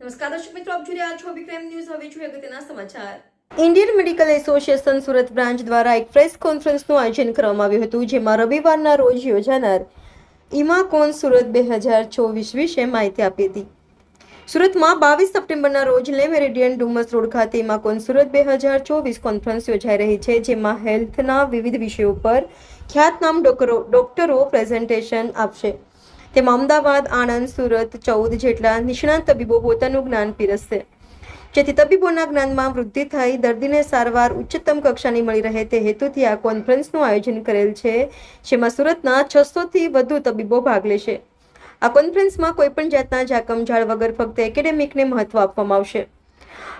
નમસ્કાર દર્શક મિત્રો, આપ જોઈ રહ્યા છો વિક્રમ ન્યૂઝ હવે જોઈએ અગત્યના સમાચાર. Indian medical association Surat branch દ્વારા એક પ્રેસ કોન્ફરન્સનું આયોજન કરવામાં આવ્યું હતું, જેમાં રવિવારના રોજ યોજાનાર ઇમાકોન સુરત બે હજાર ચોવીસ વિશે માહિતી આપી હતી. સુરતમાં બાવીસ સપ્ટેમ્બરના રોજ લે મેરિડિયન ડુમસ રોડ ખાતે ઇમાકોન સુરત બે હજાર ચોવીસ કોન્ફરન્સ યોજાઈ રહી છે, જેમાં હેલ્થના વિવિધ વિષયો પર ખ્યાતનામ ડોક્ટરો પ્રેઝન્ટેશન આપશે. તેમાં અમદાવાદ, આણંદ, સુરત, ચૌદ જેટલા નિષ્ણાત તબીબો પોતાનું જ્ઞાન પીરસશે. જેથી તબીબોના જ્ઞાનમાં વૃદ્ધિ થઈ, દર્દીને સારવાર ઉચ્ચતમ કક્ષાની મળી રહે તે હેતુથી આ કોન્ફરન્સનું આયોજન કરેલ છે, જેમાં સુરતના છસોથી વધુ તબીબો ભાગ લેશે. આ કોન્ફરન્સમાં કોઈપણ જાતના જાકમઝાળ વગર ફક્ત એકેડેમિકને મહત્વ આપવામાં આવશે.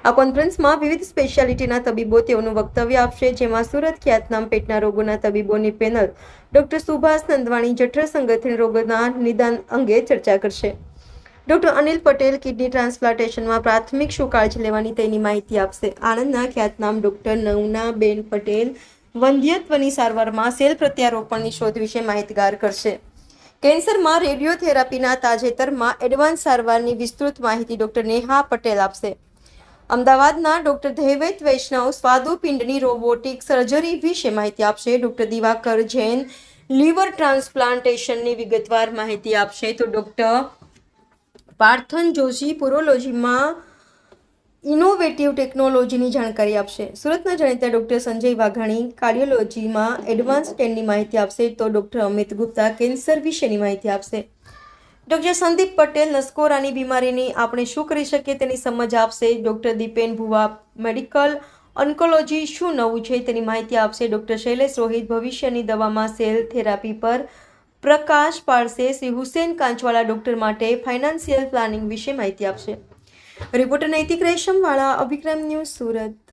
આ કોન્ફરન્સમાં વિવિધ સ્પેશિયાલિટીના તબીબો તેઓનું વક્તવ્ય આપશે, જેમાં સુરત, ખ્યાતનામ પેટના રોગોના તબીબોની પેનલ ડોક્ટર સુભાષ નંદવાણી જઠર સંગઠન રોગોના નિદાન અંગે ચર્ચા કરશે. ડોક્ટર અનિલ પટેલ કિડની ટ્રાન્સપ્લાન્ટેશનમાં પ્રાથમિક શું કાળજી લેવાની તેની માહિતી આપશે. આણંદના ખ્યાતનામ ડોક્ટર નવનાબેન પટેલ વંધ્યત્વની સારવારમાં સેલ પ્રત્યારોપણની શોધ વિશે માહિતગાર કરશે. કેન્સરમાં રેડિયોથેરાપીના તાજેતરમાં એડવાન્સ સારવારની વિસ્તૃત માહિતી ડોક્ટર નેહા પટેલ આપશે. અમદાવાદના ડોક્ટર ધૈવત વૈષ્ણવ સ્વાદુપિંડની રોબોટિક સર્જરી વિશે માહિતી આપશે. ડોક્ટર દિવાકર જૈન લીવર ટ્રાન્સપ્લાન્ટેશનની વિગતવાર માહિતી આપશે. તો ડોક્ટર પાર્થન જોશી પુરોલોજીમાં ઇનોવેટિવ ટેકનોલોજીની જાણકારી આપશે. સુરતના જાણીતા ડૉક્ટર સંજય વાઘાણી કાર્ડિયોલોજીમાં એડવાન્સ ટેનની માહિતી આપશે. તો ડૉક્ટર અમિત ગુપ્તા કેન્સર વિશેની માહિતી આપશે. ડોક્ટર સંદીપ પટેલ નસકોરાની બીમારીની આપણે શું કરી શકીએ તેની સમજ આપશે. Doctor Dipen Bhuva medical oncology શું નવું છે તેની માહિતી આપશે. ડૉક્ટર શૈલેષ રોહિત ભવિષ્યની દવામાં સેલ થેરાપી પર પ્રકાશ પાડશે. શ્રી હુસેન કાંચવાલા ડૉક્ટર માટે ફાઇનાન્શિયલ પ્લાનિંગ વિશે માહિતી આપશે. રિપોર્ટર નૈતિક રેશમવાળા, અભિક્રમ ન્યૂઝ સુરત.